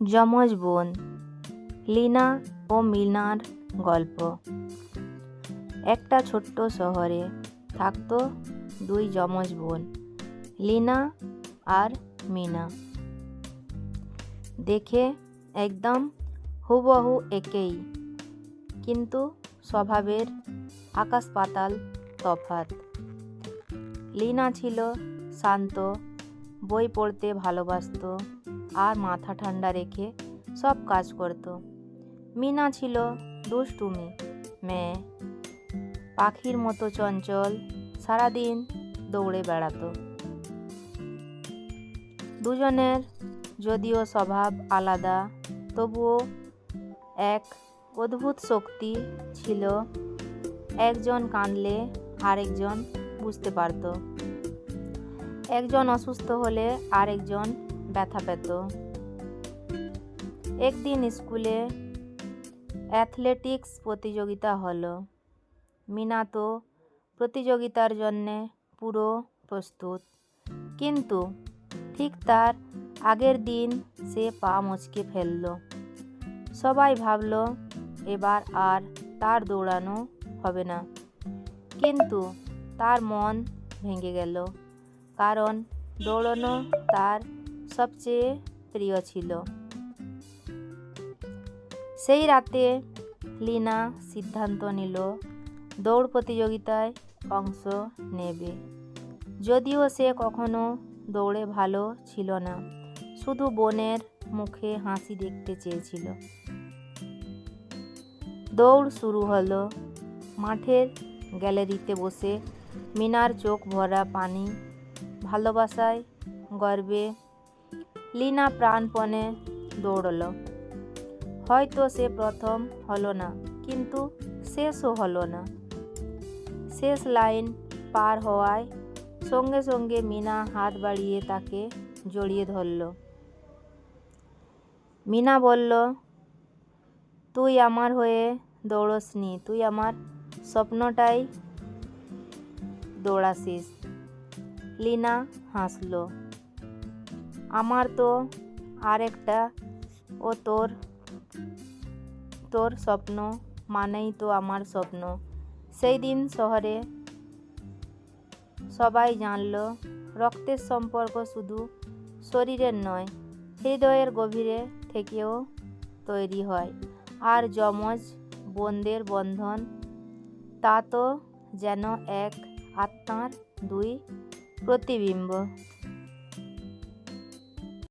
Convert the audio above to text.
যমজ বোন, লিনা ও মিনার গল্প। একটা ছোট্ট শহরে থাকত দুই যমজ বোন, লিনা আর মিনা। দেখে একদম হুবহু একেই, কিন্তু স্বভাবের আকাশ পাতাল তফাৎ। লিনা ছিল শান্ত, বই পড়তে ভালোবাসতো আর মাথা ঠান্ডা রেখে সব কাজ করত। মিনা ছিল দুষ্টুমি, মেয়ে। পাখির মতো চঞ্চল সারাদিন দৌড়ে বেড়াতো। দুজনের যদিও স্বভাব আলাদা, তবুও এক অদ্ভুত শক্তি ছিল। একজন কাঁদলে আরেকজন বুঝতে পারত। একজন অসুস্থ হলে আরেকজন ব্যথা পেত। একদিন স্কুলে অ্যাথলেটিক্স প্রতিযোগিতা হলো। মিনা তো প্রতিযোগিতার জন্যে পুরো প্রস্তুত। কিন্তু ঠিক তার আগের দিন সে পা মুচকে ফেলল। সবাই ভাবল, এবার আর তার দৌড়ানো হবে না। কিন্তু তার মন ভেঙে গেল। কারণ দৌড়ানো তার সবচেয়ে প্রিয় ছিল। সেই রাতে লিনা সিদ্ধান্ত নিল, দৌড় প্রতিযোগিতায় অংশ নেবে। যদিও সে কখনো দৌড়ে ভালো ছিল না, শুধু বোনের মুখে হাসি দেখতে চেয়েছিল। দৌড় শুরু হলো মাঠের গ্যালারিতে বসে, মিনার চোখ ভরা পানি, ভালোবাসায় গর্বে লিনা প্রাণপণে দৌড়ল। হয়তো সে প্রথম হলো না, কিন্তু শেষও হলো না। শেষ লাইন পার হওয়ায় সঙ্গে সঙ্গে মিনা হাত বাড়িয়ে তাকে জড়িয়ে ধরল। মিনা বলল, তুই আমার হয়ে দৌড়সনি, তুই আমার স্বপ্নটাই দৌড়াসিস। লিনা হাসল। আমার তো আরেকটা ও তোর তোর স্বপ্ন মানেই তো আমার স্বপ্ন। সেই দিন শহরে সবাই জানল, রক্তের সম্পর্ক শুধু শরীরের নয়, হৃদয়ের গভীরে থেকেও তৈরি হয়। আর যমজ বোনদের বন্ধন, তা তো যেন এক আত্মার দুই প্রতিবিম্ব।